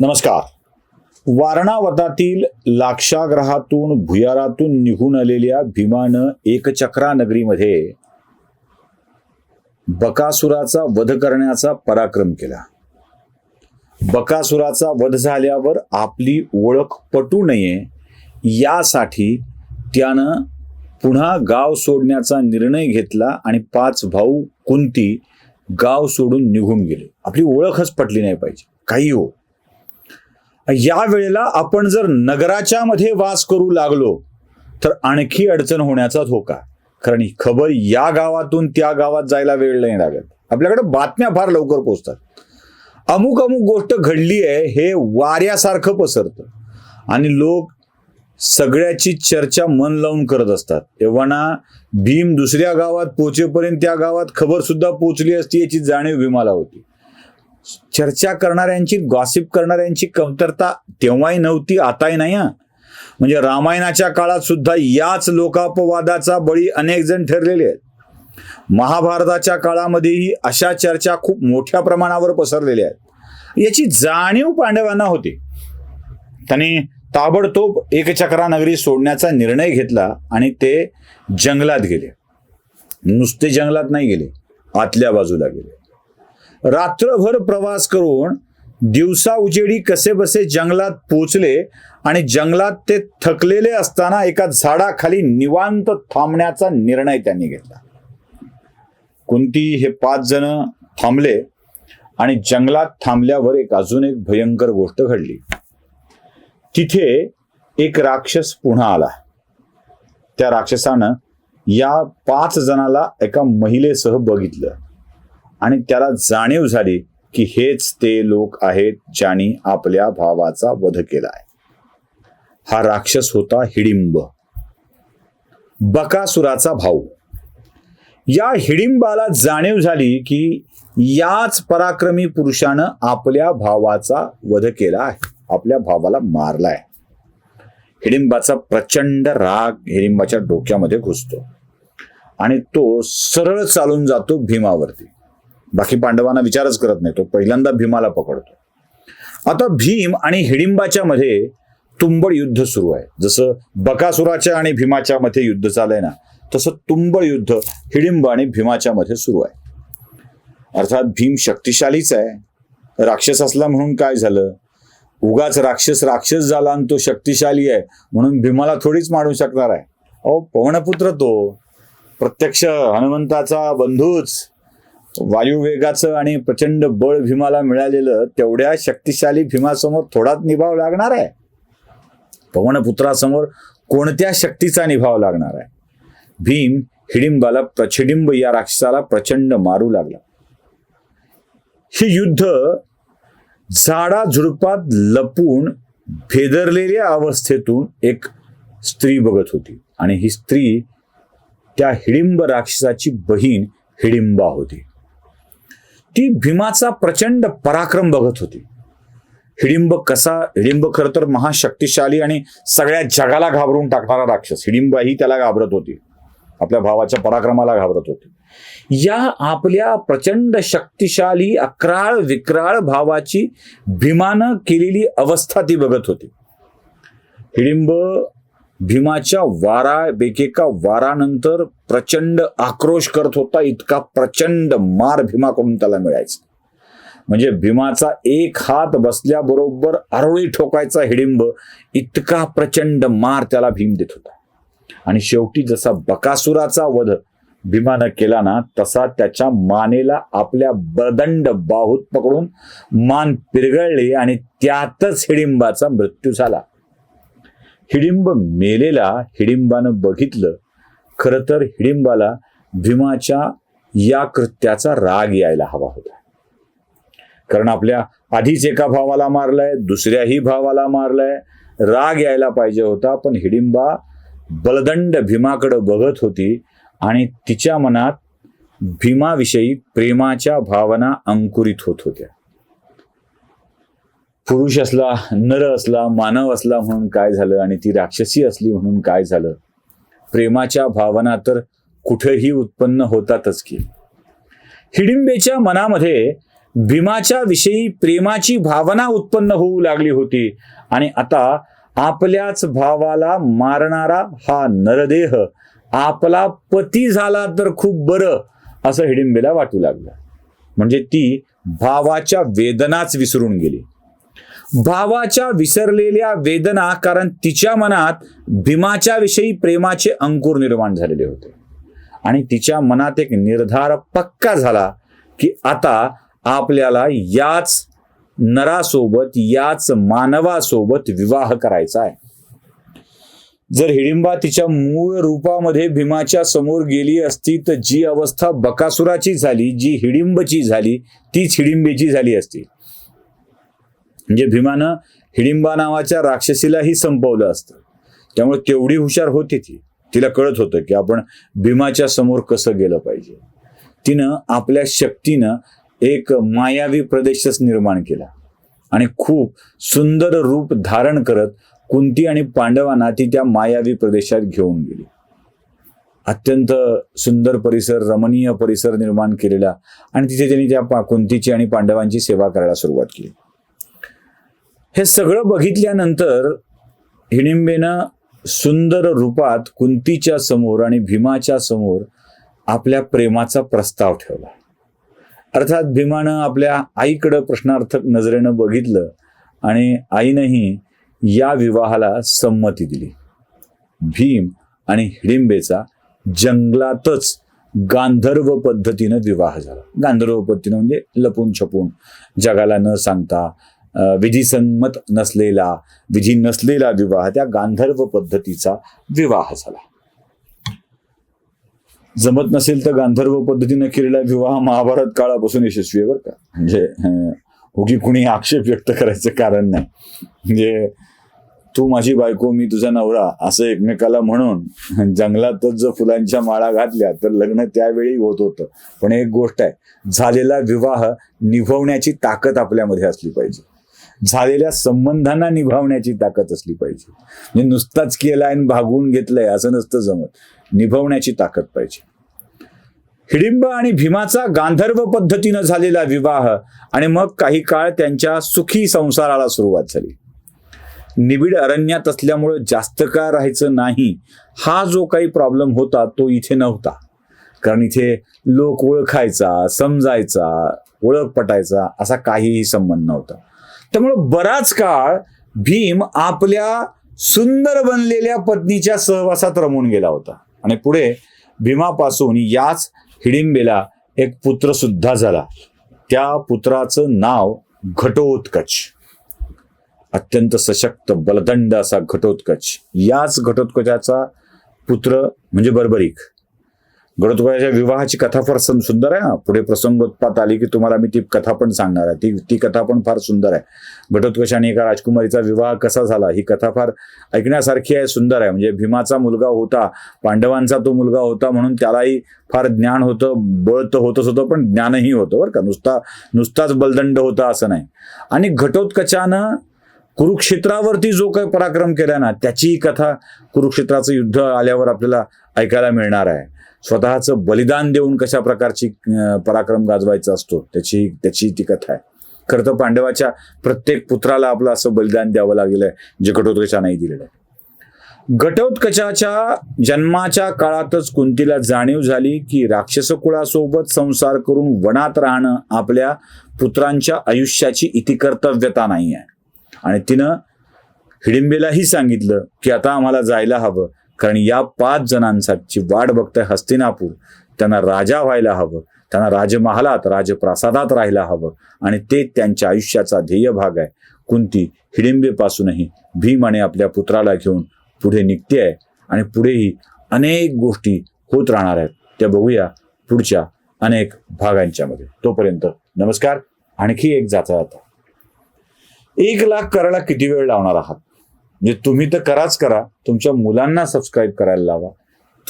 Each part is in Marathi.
नमस्कार. वारणावतातील लाक्षाग्रहातून भुयारातून निघून आलेल्या भीमानं एकचक्रा नगरीमध्ये बकासुराचा वध करण्याचा पराक्रम केला. बकासुराचा वध झाल्यावर आपली ओळख पटू नये यासाठी त्यानं पुन्हा गाव सोडण्याचा निर्णय घेतला आणि पाच भाऊ कुंती गाव सोडून निघून गेले. आपली ओळखच पटली नाही पाहिजे. काही हो. या वेळेला आपण जर नगराच्या मध्ये वास करू लागलो तर आणखी अडचण होण्याचा धोका. कारण ही खबर या गावातून त्या गावात जायला वेळ नाही लागत. आपल्याकडे बातम्या फार लवकर पोचतात अमुक अमुक गोष्ट घडली आहे हे वाऱ्यासारखं पसरतं. आणि लोक सगळ्याची चर्चा मन लावून करत असतात. तेव्हा ना भीम दुसऱ्या गावात पोचेपर्यंत त्या गावात खबर सुद्धा पोचली असती याची जाणीव भीमाला होती. चर्चा करणाऱ्यांची गॉसिप करणाऱ्यांची कमतरता तेव्हाही नव्हती आताही नाही म्हणजे रामायणाच्या काळात सुद्धा याच लोकापवादाचा बळी अनेक जण ठरलेले आहेत. महाभारताच्या काळामध्येही अशा चर्चा खूप मोठ्या प्रमाणावर पसरलेल्या आहेत. याची जाणीव पांडवांना होती. त्यांनी ताबडतोब एकचक्रा नगरी सोडण्याचा निर्णय घेतला आणि ते जंगलात गेले. नुसते जंगलात नाही गेले आतल्या बाजूला गेले. रात्रभर प्रवास करून दिवसा उजेडी कसे बसे जंगलात पोचले आणि जंगलात ते थकलेले असताना एका झाडाखाली निवांत थांबण्याचा निर्णय त्यांनी घेतला. कुंती हे पाच जण थांबले आणि जंगलात थांबल्यावर एक अजून एक भयंकर गोष्ट घडली. तिथे एक राक्षस पुन्हा आला. त्या राक्षसानं या पाच जणाला एका महिलेसह बघितलं. आणि त्याला जाणीव झाली की हेच ते लोक आहेत ज्यांनी आपल्या भावाचा वध केला आहे हा राक्षस होता हिडिंब. बकासुराचा भाऊ. या हिडिंबाला जाणीव झाली की याच पराक्रमी पुरुषानं आपल्या भावाचा वध केला आहे. आपल्या भावाला मारलाय. हिडिंबाचा प्रचंड राग हिडिंबाच्या डोक्यामध्ये घुसतो. आणि तो सरळ चालून जातो भीमावरती. बाकी पांडवांना विचारच करत नाही तो पहिल्यांदा भीमाला पकडतो. आता भीम आणि हिडिंबाच्या मध्ये तुंबळ युद्ध सुरू आहे. जसं बकासुराच्या आणि भीमाच्या मध्ये युद्ध चालय ना तसं तुंबळ युद्ध हिडिंब आणि भीमाच्या मध्ये सुरू आहे. अर्थात भीम शक्तिशालीच आहे. राक्षस असला म्हणून काय झालं? उगाच राक्षस राक्षस झाला आणि तो शक्तिशाली आहे म्हणून भीमाला थोडीच मारू शकणार आहे. अहो पवनपुत्र तो प्रत्यक्ष हनुमंताचा बंधूच. वायुवेगाचं आणि प्रचंड बळ भीमाला मिळालेलं तेवढ्या शक्तिशाली भीमासमोर थोडाच निभाव लागणार आहे. पवनपुत्रासमोर कोणत्या शक्तीचा निभाव लागणार आहे? भीम हिडिंबाला प्रछिडिंब या राक्षसाला प्रचंड मारू लागला. हे युद्ध झाडा झुडपात लपून भेदरलेल्या अवस्थेतून एक स्त्री बघत होती आणि ही स्त्री त्या हिडिंब राक्षसाची बहीण हिडिंबा होती. ती भीमाचा प्रचंड पराक्रम बघत होती. हिडिंब कसा हिडिंब खरं तर महाशक्तिशाली आणि सगळ्या जगाला घाबरून टाकणारा राक्षस. हिडिंबा ही त्याला घाबरत होती. आपल्या भावाच्या पराक्रमाला घाबरत होती. या आपल्या प्रचंड शक्तिशाली अक्राळ विक्राळ भावाची भीमानं केलेली अवस्था ती बघत होती. हिडिंब भीमाच्या वारा बेकेका वारानंतर प्रचंड आक्रोश करत होता इतका प्रचंड मार भीमाकडून त्याला मिळायचा. म्हणजे भीमाचा एक हात बसल्याबरोबर आरोळी ठोकायचा हिडिंब इतका प्रचंड मार त्याला भीम देत होता. आणि शेवटी जसा बकासुराचा वध भीमानं केला ना तसा त्याच्या मानेला आपल्या बदंड बाहूत पकडून मान पिरगळली आणि त्यातच हिडिंबाचा मृत्यू झाला. हिडिंब मेलेला हिडिंबानं बघितलं खरं तर हिडिंबाला भीमाच्या या कृत्याचा राग यायला हवा होता. कारण आपल्या आधीच एका भावाला मारलाय दुसऱ्याही भावाला मारलाय राग यायला पाहिजे होता पण हिडिंबा बलदंड भीमाकडं बघत होती आणि तिच्या मनात भीमाविषयी प्रेमाच्या भावना अंकुरित होत होत्या. पुरुष असला नर असला मानव असला म्हणून काय झालं आणि ती राक्षसी असली म्हणून काय झालं? प्रेमाच्या भावना तर कुठेही उत्पन्न होतातच की. हिडिंबेच्या मनामध्ये भीमाच्या विषयी प्रेमाची भावना उत्पन्न होऊ लागली होती आणि आता आपल्याच भावाला मारणारा हा नरदेह आपला पती झाला तर खूप बरं असं हिडिंबेला वाटू लागलं. म्हणजे ती भावाच्या वेदनाच विसरून गेली. भावाच्या विसरलेल्या वेदना कारण तिच्या मनात भीमाच्या विषयी प्रेमाचे अंकुर निर्माण झालेले होते. आणि तिच्या मनात एक निर्धार पक्का झाला की आता आपल्याला याच नरासोबत याच मानवासोबत विवाह करायचा आहे. जर हिडिंबा तिच्या मूळ रूपामध्ये भीमाच्या समोर गेली असती तर जी अवस्था बकासुराची झाली जी हिडिंबची झाली तीच हिडिंबेची झाली असती. म्हणजे भीमानं हिडिंबा नावाच्या राक्षसीलाही संपवलं असतं. त्यामुळे तेवढी हुशार होती ती तिला कळत होतं की आपण भीमाच्या समोर कसं गेलं पाहिजे. तिनं आपल्या शक्तीनं एक मायावी प्रदेशच निर्माण केला आणि खूप सुंदर रूप धारण करत कुंती आणि पांडवांना ती त्या मायावी प्रदेशात घेऊन गेली. अत्यंत सुंदर परिसर रमणीय परिसर निर्माण केलेला आणि तिथे त्यांनी त्या कुंतीची आणि पांडवांची सेवा करायला सुरुवात केली. हे सगळं बघितल्यानंतर हिडिंबेनं सुंदर रूपात कुंतीच्या समोर आणि भीमाच्या समोर आपल्या प्रेमाचा प्रस्ताव ठेवला. अर्थात भीमानं आपल्या आईकडं प्रश्नार्थक नजरेनं बघितलं आणि आईनंही या विवाहाला संमती दिली. भीम आणि हिडिंबेचा जंगलातच गांधर्व पद्धतीनं विवाह झाला. गांधर्व पद्धतीनं म्हणजे लपून छपून जगाला न सांगता विधीसंमत नसलेला विधी नसलेला विवाह त्या गांधर्व पद्धतीचा विवाह झाला. जमत नसेल तर गांधर्व पद्धतीनं केलेला विवाह महाभारत काळापासून यशस्वी आहे बरं का. म्हणजे उगी कुणी आक्षेप व्यक्त करायचं कारण नाही. म्हणजे तू माझी बायको मी तुझा नवरा असं एकमेकाला म्हणून जंगलातच जर फुलांच्या माळा घातल्या तर लग्न त्यावेळी होत होतं. पण एक गोष्ट आहे झालेला विवाह निभवण्याची ताकद आपल्यामध्ये असली पाहिजे. झालेल्या संबंधांना निभावण्याची ताकद असली पाहिजे. म्हणजे नुसताच केलाय आणि भागवून घेतलंय असं नसतं जमत. निभवण्याची ताकद पाहिजे. हिडिंब आणि भीमाचा गांधर्व पद्धतीनं झालेला विवाह आणि मग काही काळ त्यांच्या सुखी संसाराला सुरुवात झाली. निबिड अरण्यात असल्यामुळं जास्त काळ राहायचं नाही. हा जो काही प्रॉब्लेम होता तो इथे नव्हता. कारण इथे लोक ओळखायचा समजायचा ओळख पटायचा असा काहीही संबंध नव्हता. त्यामुळं बराच काळ भीम आपल्या सुंदर बनलेल्या पत्नीच्या सहवासात रमून गेला होता. आणि पुढे भीमापासून याच हिडिंबेला एक पुत्र सुद्धा झाला. त्या पुत्राचं नाव घटोत्कच. अत्यंत सशक्त बलदंड असा घटोत्कच. याच घटोत्कचाचा पुत्र म्हणजे बर्बरीक. घटोत्कचाच्या विवाहाची कथा फार सुंदर आहे पुढे प्रसंगोत्पात आली की तुम्हाला मी ती कथा पण सांगणार आहे. ती ती कथा पण फार सुंदर आहे. घटोत्कच आणि एका राजकुमारीचा विवाह कसा झाला ही कथा फार ऐकण्यासारखी आहे सुंदर आहे. म्हणजे भीमाचा मुलगा होता पांडवांचा तो मुलगा होता म्हणून त्यालाही फार ज्ञान होतं बळ तर होतच होतं पण ज्ञानही होतं बरं का. नुसता नुसताच बलदंड होता असं नाही. आणि घटोत्कचानं कुरुक्षेत्रावरती जो काही पराक्रम केला ना त्याची कथा कुरुक्षेत्राचं युद्ध आल्यावर आपल्याला ऐकायला मिळणार आहे. स्वतःचं बलिदान देऊन कशा प्रकारची पराक्रम गाजवायचा असतो त्याची त्याची ती कथा आहे. खरं तर पांडवाच्या प्रत्येक पुत्राला आपलं असं बलिदान द्यावं लागलेलं आहे जे घटोत्कचानंही दिलेलं आहे. घटोत्कचाच्या जन्माच्या काळातच कुंतीला जाणीव झाली की राक्षसकुळासोबत संसार करून वनात राहणं आपल्या पुत्रांच्या आयुष्याची इतिकर्तव्यता नाही आहे. आणि तिनं हिडिंबेलाही सांगितलं की आता आम्हाला जायला हवं. कारण या पाच जणांसाठी वाट बघतंय हस्तिनापूर. त्यांना राजा व्हायला हवं. त्यांना राजमहालात राजप्रासादात राहायला हवं. आणि ते त्यांच्या आयुष्याचा ध्येय भाग आहे. कुंती हिडिंबेपासूनही भीम आणि आपल्या पुत्राला घेऊन पुढे निघते आहे. आणि पुढेही अनेक गोष्टी होत राहणार आहेत. त्या बघूया पुढच्या अनेक भागांच्यामध्ये. तोपर्यंत नमस्कार. आणखी एक जाता जाता. एक लाख करायला किती वेळ लावणार आहात? म्हणजे तुम्ही तर कराच करा. तुमच्या मुलांना सबस्क्राईब करायला लावा.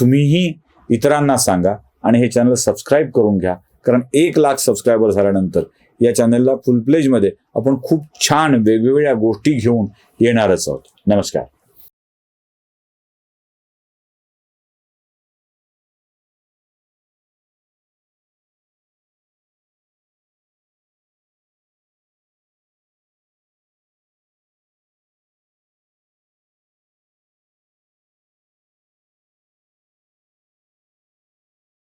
तुम्हीही इतरांना सांगा आणि हे चॅनल सबस्क्राईब करून घ्या. कारण एक लाख सबस्क्रायबर झाल्यानंतर या चॅनलला फुल प्लेजमध्ये आपण खूप छान वेगवेगळ्या गोष्टी घेऊन येणारच आहोत. नमस्कार.